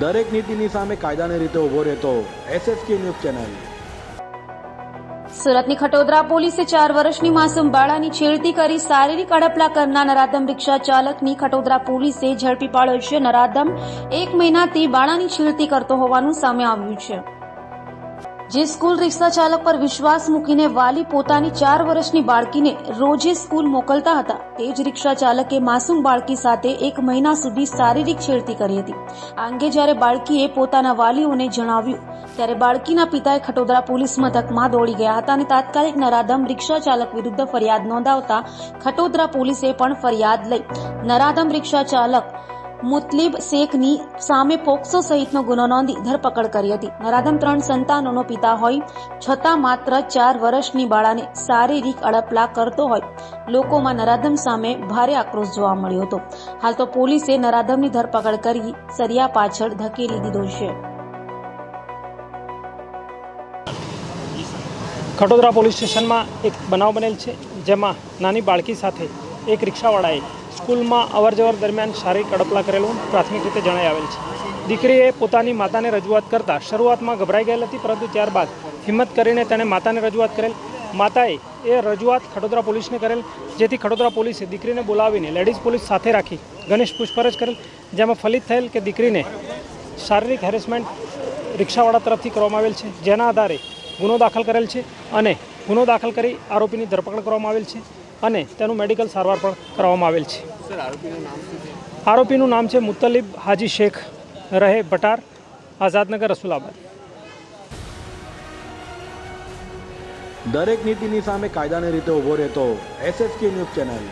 દરેક નીતિની સામે કાયદાની રીતે ઊભો રહેતો એસએસકે ન્યૂઝ ચેનલ. સુરતની ખટોદરા પોલીસે ચાર વર્ષની માસૂમ બાળાની છેડતી કરી શારીરિક અડપલા કરનાર નરાધમ રિક્ષા ચાલકની ખટોદરા પોલીસે ઝડપી પાડ્યો છે. નરાધમ એક મહિનાથી બાળાની છેડતી કરતો હોવાનું સામે આવ્યું છે. જે સ્કૂલ રિક્ષા ચાલક પર વિશ્વાસ મૂકીને વાલી પોતાની ચાર વર્ષની બાળકીને રોજે સ્કૂલ મોકલતા હતા. તે જ રિક્ષા ચાલકે માસૂમ બાળકી સાથે એક મહિના સુધી શારીરિક છેડતી કરી હતી. આ અંગે જ્યારે બાળકીએ પોતાના વાલીઓને જણાવ્યું, ત્યારે બાળકીના પિતાએ ખટોદરા પોલીસ મથકમાં દોડી ગયા હતા અને તાત્કાલિક નરાધમ રિક્ષા ચાલક વિરુદ્ધ ફરિયાદ નોંધાવતા ખટોદરા પોલીસે પણ ફરિયાદ લઈ. નરાધમ રિક્ષા ચાલક મુતલીબ શેખની સામે પોક્સો સહિતનો ગુનો નોંધી ધરપકડ કરી હતી. નરાધમ ત્રણ સંતાનોનો પિતા હોય, છતાં માત્ર ચાર વર્ષની બાળાને શારીરિક અડપલા કરતો હોય, લોકોમાં નરાધમ સામે ભારે આક્રોશ જોવા મળ્યો હતો. હાલ તો પોલીસે નરાધમની ધરપકડ કરી સરિયા પાછળ ધકેલી દીધો છે. ખટોદરા પોલીસ સ્ટેશનમાં એક બનાવ બનેલ છે, જેમાં નાની બાળકી સાથે એક રિક્ષાવાળાએ સ્કૂલમાં અવરજવર દરમિયાન શારીરિક અડપલા કરેલું પ્રાથમિક રીતે જણાઈ આવેલ છે. દીકરીએ પોતાની માતાને રજૂઆત કરતાં શરૂઆતમાં ગભરાઈ ગયેલ હતી, પરંતુ ત્યારબાદ હિંમત કરીને તેણે માતાને રજૂઆત કરેલ. માતાએ એ રજૂઆત ખડોદરા પોલીસને કરેલ, જેથી ખડોદરા પોલીસે દીકરીને બોલાવીને લેડીઝ પોલીસ સાથે રાખી ગણેશ પૂછપરછ કરેલ, જેમાં ફલિત થયેલ કે દીકરીને શારીરિક હેરેસમેન્ટ રિક્ષાવાળા તરફથી કરવામાં આવેલ છે. જેના આધારે ગુનો દાખલ કરેલ છે અને ગુનો દાખલ કરી આરોપીની ધરપકડ કરવામાં આવેલ છે. અને તેનું મેડિકલ સારવાર પણ કરવામાં આવેલ છે. આરોપીનું નામ છે મુત્તલિબ હાજી શેખ રહે ભટાર, આઝાદનગર, રસુલાબાદ. દરેક નીતિની સામે કાયદાની રીતે ઊભો રહેતો એસએસકે ન્યૂઝ ચેનલ.